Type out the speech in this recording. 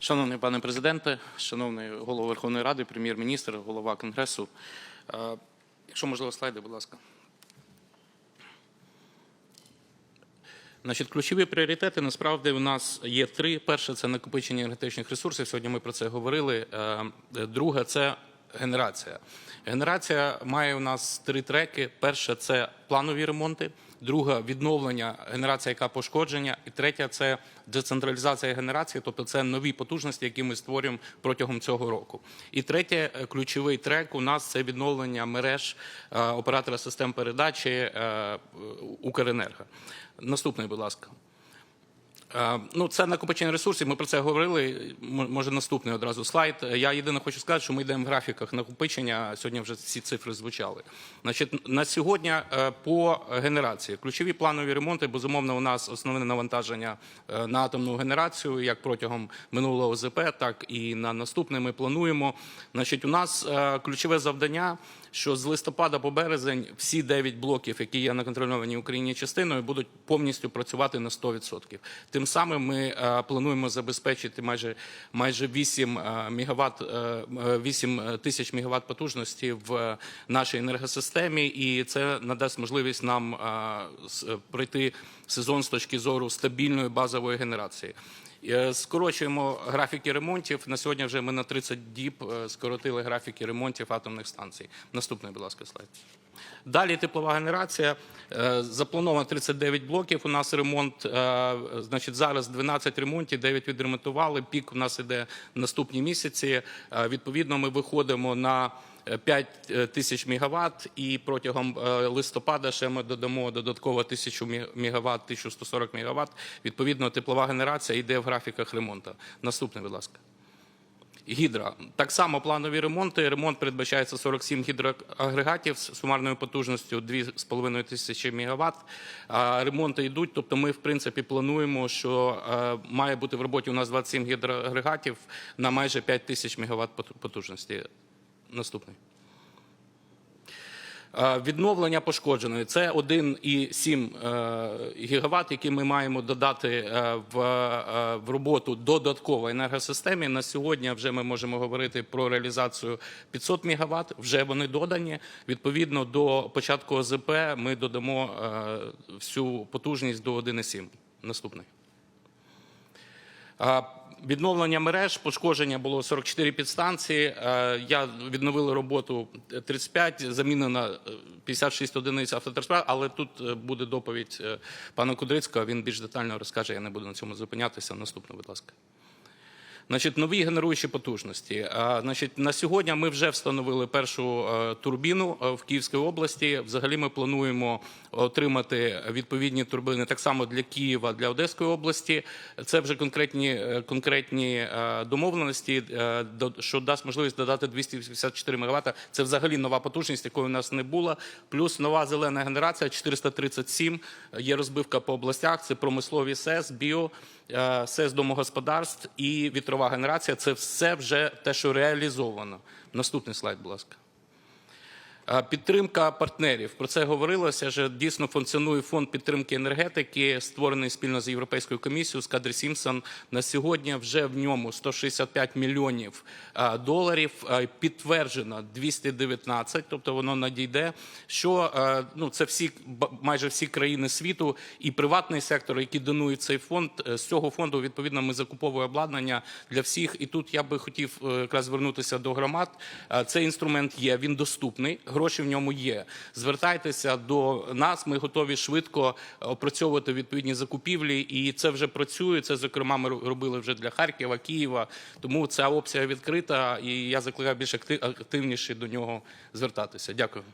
Шановний пане президенте, шановний голова Верховної Ради, прем'єр-міністр, голова Конгресу. Е, Якщо можливо, слайди, будь ласка. Значить, ключові пріоритети насправді у нас є три. Перше це накопичення енергетичних ресурсів. Сьогодні ми про це говорили. Е, Друге це генерація. Генерація має у нас три треки. Перше це планові ремонти. Друга відновлення генерація, яка пошкодження, і третя це децентралізація генерації, тобто це нові потужності, які ми створюємо протягом цього року. І третє е, ключовий трек у нас це відновлення мереж е, оператора систем передачі е, Укренерго. Наступний, будь ласка. Е, Ну, це накопичення ресурсів. Ми про це говорили. Може, наступний одразу слайд. Я єдине хочу сказати, що ми йдемо в графіках накопичення. Сьогодні вже ці цифри звучали. Значить, на сьогодні е, по генерації ключові планові ремонти. Безумовно, у нас основне навантаження е, на атомну генерацію, як протягом минулого ОЗП, так і на наступне. Ми плануємо. Значить, у нас е, ключове завдання. Що з листопада по березень всі 9 блоків, які є на контрольованій Україні частиною, будуть повністю працювати на 100%. Тим самим ми е, плануємо забезпечити майже майже 8 мігават, мегаватт, е, е, 8 тисяч мегаватт потужності в нашій енергосистемі, і це надасть можливість нам е, пройти сезон з точки зору стабільної базової генерації. Е, Скорочуємо графіки ремонтів. На сьогодні вже ми на 30 діб е, скоротили графіки ремонтів атомних станцій. Наступний, будь ласка, слайд. Далі теплова генерація. Е, Заплановано 39 блоків. У нас ремонт. Значить, зараз 12 ремонтів, 9 відремонтували. Пік у нас іде наступні місяці. Відповідно, ми виходимо на 5 тисяч мегаватт, і протягом е, листопада ще ми додамо додатково 1000 мі- мегаватт, 1140 мегаватт. Відповідно, теплова генерація йде в графіках ремонту. Наступний, будь ласка. Гідра. Так само планові ремонти. Ремонт передбачається 47 гідроагрегатів з сумарною потужністю 2,5 тисячі мегаватт. Ремонти йдуть, тобто ми, в принципі, плануємо, що е, має бути в роботі у нас 27 гідроагрегатів на майже 5 тисяч мегаватт потужності. Наступний. Е, Відновлення пошкодженої це 1,7 е, гігаватт, які ми маємо додати е, в, роботу додатково енергосистемі. На сьогодні вже ми можемо говорити про реалізацію 500 мегаватт. Вже вони додані. Відповідно до початку ОЗП ми додамо всю потужність до 1,7. Наступний. Відновлення мереж, пошкодження було 44 підстанції. Е, Я відновили роботу 35, замінено е, 56 одиниць автотранспорту, але тут е, буде доповідь е, пана Кудрицького, він більш детально розкаже, я не буду на цьому зупинятися. Наступно, будь ласка. Значить, нові генеруючі потужності. Значить, на сьогодні ми вже встановили першу е, турбіну е, в Київській області. Взагалі ми плануємо отримати відповідні турбини так само для Києва, для Одеської області. Це вже конкретні, е, конкретні домовленості, до- що дасть можливість додати 284 МВт. Це взагалі нова потужність, якої у нас не було. Плюс нова зелена генерація 437. Є розбивка по областях. Це промислові СЕС, біо. СЕС домогосподарств і вітрова генерація це все вже те, що реалізовано. Наступний слайд, будь ласка. Підтримка партнерів. Про це говорилося. Що дійсно функціонує фонд підтримки енергетики, створений спільно з Європейською комісією з Кадрі Сімпсон. На сьогодні вже в ньому 165 мільйонів доларів. Підтверджено 219, тобто воно надійде. Що ну це всі майже всі країни світу і приватний сектор, які донують цей фонд. Е, З цього фонду відповідно ми закуповуємо обладнання для всіх. І тут я би хотів е, якраз звернутися до громад. Цей інструмент є, він доступний, гроші в ньому є. Звертайтеся до нас. Ми готові швидко опрацьовувати відповідні закупівлі, і це вже працює. Це зокрема ми робили вже для Харкова, Києва. Тому ця опція відкрита, і я закликаю більш акти- активніше до нього звертатися. Дякую.